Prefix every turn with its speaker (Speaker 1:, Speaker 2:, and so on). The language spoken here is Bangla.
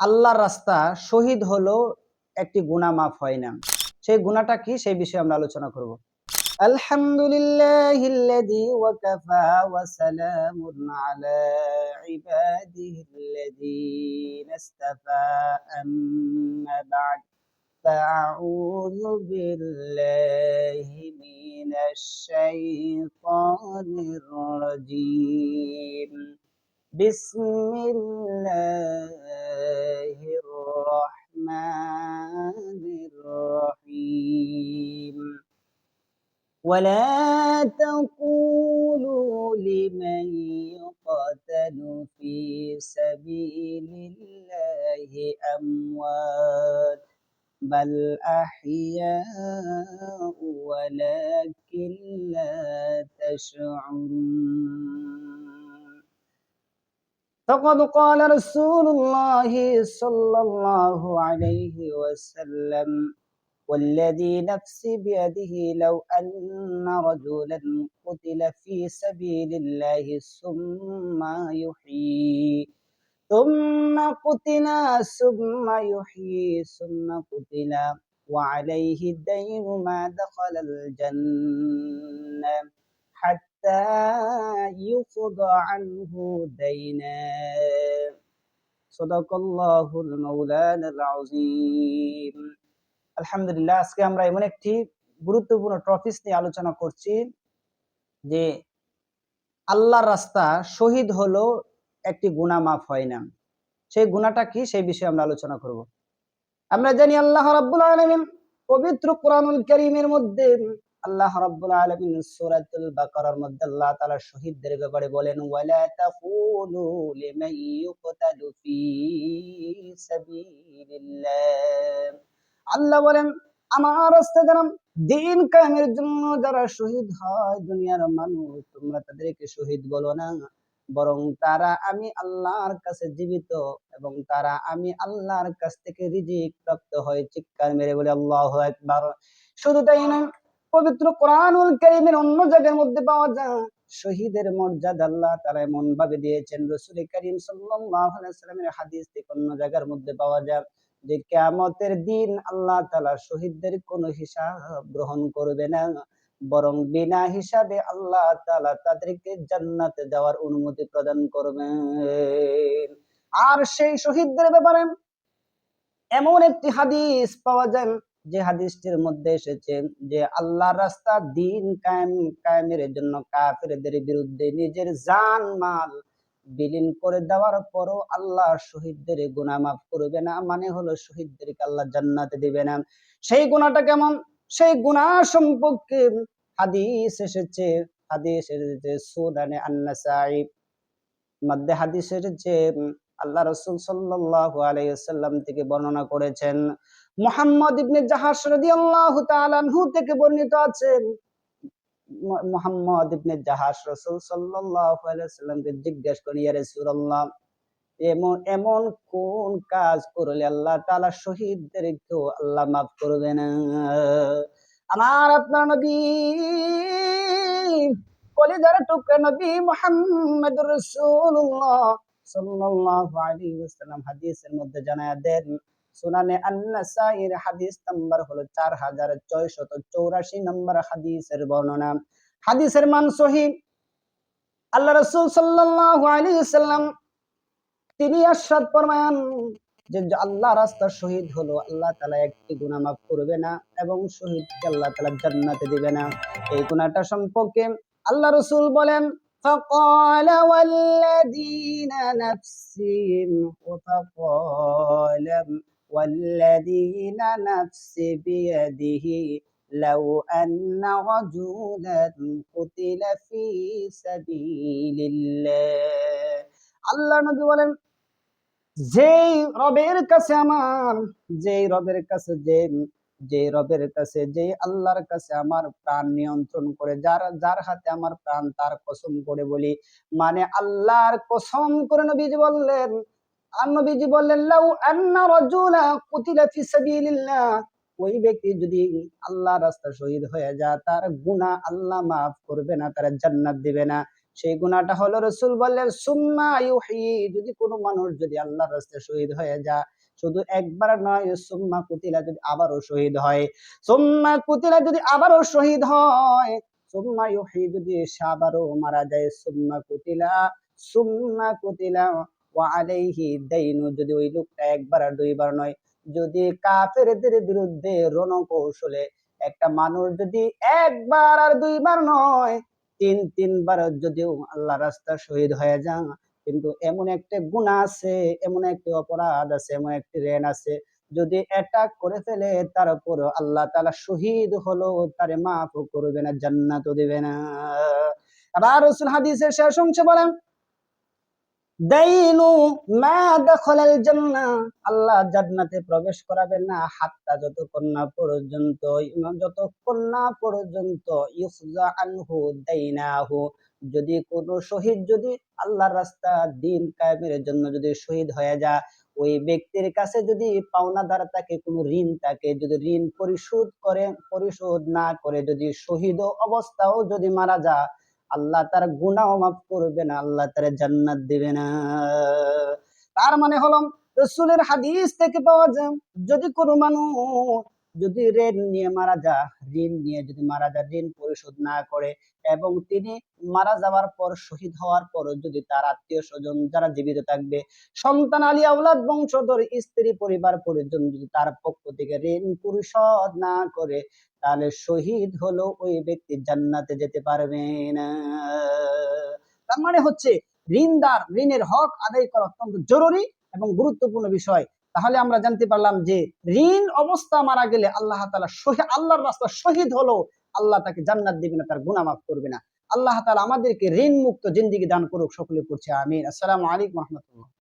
Speaker 1: আল্লাহর রাস্তা শহীদ হলো একটি গুনাহ মাফ হয় না সেই গুনাহটা কি সেই বিষয়ে আমরা আলোচনা করব আলহামদুলিল্লাহিল্লাযী ওয়াকাফা ওয়া সালামুন আলা ইবাদিহিল্লাযীনা ইসতাফা আম্মা বা'দ فأعوذ بالله من الشيطان الرجيم بسم الله الرحمن الرحيم. ولا تقولوا لمن يقتل في سبيل الله أموات بل أحياء ولكن لا تشعرون. فقد قال رسول الله صلى الله عليه وسلم والذي نفسي بيده لو أن رجلا قتل في سبيل الله ثم يحيي ثم قتل ثم يحيي ثم قتل وعليه الدين ما دخل الجنة حتى يقضى عنه دينا صدق الله المولان العظيم আলহামদুলিল্লাহ আজকে আমরা এমন একটি গুরুত্বপূর্ণ টপিক নিয়ে আলোচনা করছি যে আল্লাহর রাস্তা শহীদ হলো একটি গুনাহ মাফ হয় না সেই গুনাহটা কি সেই বিষয়ে আমরা আলোচনা করব আমরা জানি আল্লাহ রাব্বুল আলামিন পবিত্র কোরআনুল কারীমের মধ্যে আল্লাহ রাব্বুল আলামিন সূরাতুল বাকারার মধ্যে আল্লাহ তাআলা শহীদদের ব্যাপারে বলেন, ওয়ালা তাকুলু লিমান ইউকতালু ফি সাবিলিল্লাহ। আল্লাহ বলেন, আমার রাস্তায় যারা দিন কায়েমের জন্য যারা শহীদ হয়, দুনিয়ার মানুষ, তোমরা তাদেরকে শহীদ বলো না। বরং তারা আমি আল্লাহর কাছে জীবিত এবং তারা আমি আল্লাহর কাছ থেকে রিজিক প্রাপ্ত হয়। চিৎকার মেরে বলে আল্লাহ একবার শুধু তাই নয় পবিত্র কোরআনুল কারীমের অন্য জায়গার মধ্যে পাওয়া যায়। শহীদের মর্যাদা আল্লাহ তারা এমন ভাবে দিয়েছেন রসুল করিম সাল্লামের হাদিস থেকে অন্য জায়গার মধ্যে পাওয়া যায় যে, কিয়ামতের দিন আল্লাহ তালা শহীদদের কোনো হিসাব গ্রহণ করবে না, বরং বিনা হিসাবে আল্লাহ তালা তাদেরকে জান্নাতে যাওয়ার অনুমতি প্রদান করবেন। আর সেই শহীদদের ব্যাপারে এমন একটি হাদিস পাওয়া যায় যে হাদিসটির মধ্যে এসেছে যে আল্লাহ রাস্তা দিন কায়েম, কায়েমের জন্য কাফেরদের বিরুদ্ধে নিজের জান মাল বিলীন করে দেওয়ার পরও আল্লাহ শহীদদের গুণা মাফ করবে না। মানে হলো শহীদদেরকে আল্লাহ জান্নাতে দিবে না। সেই গুনাহটা কেমন? সেই গুনাহ সম্পর্কে হাদিস এসেছে। হাদিস এসেছে সুনানে আন-নাসাই মধ্যে হাদিস এসেছে আল্লাহ রসুল সাল্লাল্লাহু আলাইহি ওয়াসাল্লাম থেকে বর্ণনা করেছেন, মুহাম্মদ ইবনে জাহাশ রাদিয়াল্লাহু তাআলা আনহু থেকে বর্ণিত আছে, মু- মুহাম্মদ ইবনে জাহাশ রাসূল ওয়াসাল্লামকে জিজ্ঞেস রাসূলুল্লাহ, এমন এমন কোন কাজ করলে আল্লাহ তাআলা শহীদদেরকেও আল্লাহ মাফ করবে না আমার আপনার নবী কলিজার টুকরা নবী মুহাম্মদুর রাসূলুল্লাহ সাল্লাল্লাহু আলাইহি ওয়াসাল্লাম হাদিসের মধ্যে দেন, সুনানে আন-নাসাইর হাদিস নাম্বার হলো 4684 নম্বর হাদিসের বর্ণনা। হাদিসের মান আল্লাহ রাসূল সাল্লাল্লাহু আলাইহি ওয়াসাল্লাম তিনি আরশাদ ফরমান যে আল্লাহ রাস্তা শহীদ হলো, আল্লাহ তাআলা একটি গুনাহ মাফ করবে না এবং শহীদকে আল্লাহ তাআলা জান্নাতে দিবে না। এই গুনাহটা সম্পর্কে আল্লাহ রাসূল বলেন فقال والذين نفسي فقال والذين نفسي بيده لو أن رجلا قتل في سبيل الله আল্লাহ নবী বলেন যেই রবের কাছে আমার যেই রবের কাছে যে যে রবের কাছে, যে আল্লাহর কাছে আমার প্রাণ নিয়ন্ত্রণ করে, যার যার হাতে আমার প্রাণ তার কসম করে বলি মানে আল্লাহর কসম করে নবীজি বললেন, আর বললেন, লাউ আন্না রাজুলা কুতিলা ফি সাবিলিল্লাহ ওই ব্যক্তি যদি আল্লাহ রাস্তা শহীদ হয়ে যায়, তার গুনাহ আল্লাহ মাফ করবে না, তার জান্নাত দিবে না। সেই গুণাটা হলো রসুল বললেন, সুম্মা ইউহি যদি কোনো মানুষ যদি আল্লাহর রাস্তায় শহীদ হয়ে যা শুধু একবার নয়, সুম্মা কুতিলা যদি আবারও শহীদ হয়, সুম্মা কুতিলা যদি আবারও শহীদ হয়, সুম্মা ইউহি যদি সে আবারও মারা যায়, সুম্মা কুতিলা সুম্মা কুতিলা, ওয়া দাইনু যদি ওই লোকটা একবার আর দুইবার নয়, যদি কাফেরদের বিরুদ্ধে রণকৌশলে একটা মানুষ যদি একবার আর দুইবার নয়, তিন তিনবার যদিও আল্লাহ রাস্তা শহীদ হয়ে যান কিন্তু এমন একটা গুণা আছে, এমন একটি অপরাধ আছে, এমন একটি রেন আছে। যদি অ্যাটাক করে ফেলে, তার উপর আল্লাহ তালা শহীদ হলো, তারে মাফ করবে না, জান্নাত দিবে না। আবার রসুল হাদিসের শেষ অংশে বলেন মা দাখালাল আল্লাহ জান্নাতে প্রবেশ না, হাত্তা যতক্ষণ না পর্যন্ত যতক্ষণ না পর্যন্ত, ইউফজা আনহু যদি কোন শহীদ যদি আল্লাহর রাস্তা দিন কায়েমের জন্য যদি শহীদ হয়ে যায়, ওই ব্যক্তির কাছে যদি পাওনাদার তাকে, কোনো ঋণ থাকে যদি ঋণ পরিশোধ করে, পরিশোধ না করে যদি শহীদ অবস্থাও যদি মারা যায়, আল্লাহ তার গুণাও মাফ করবে না, আল্লাহ তার জান্নাত দিবে না। তার মানে হলো রসুলের হাদিস থেকে পাওয়া যায়, যদি কোনো মানুষ যদি ঋণ নিয়ে মারা যা, ঋণ নিয়ে যদি মারা যায় ঋণ পরিশোধ না করে এবং তিনি মারা যাওয়ার পর শহীদ হওয়ার পর যদি তার আত্মীয় স্বজন যারা জীবিত থাকবে, সন্তান আলী আউলাদ বংশধর, স্ত্রী, পরিবার, পরিজন যদি তার পক্ষ থেকে ঋণ পরিশোধ না করে, তাহলে শহীদ হলো ওই ব্যক্তি জান্নাতে যেতে পারবে না। তার মানে হচ্ছে, ঋণদার, ঋণের হক আদায় করা অত্যন্ত জরুরি এবং গুরুত্বপূর্ণ বিষয়। তাহলে আমরা জানতে পারলাম যে ঋণ অবস্থা মারা গেলে আল্লাহ তালা আল্লাহর রাস্তা শহীদ হলো, আল্লাহ তাকে জান্নাত দিবে না, তার গুণা মাফ করবে না। আল্লাহ তালা আমাদেরকে ঋণ মুক্ত জিন্দিগি দান করুক, সকলে করছে আমিন। আসসালামু আলাইকুম রহমতুল্লাহ।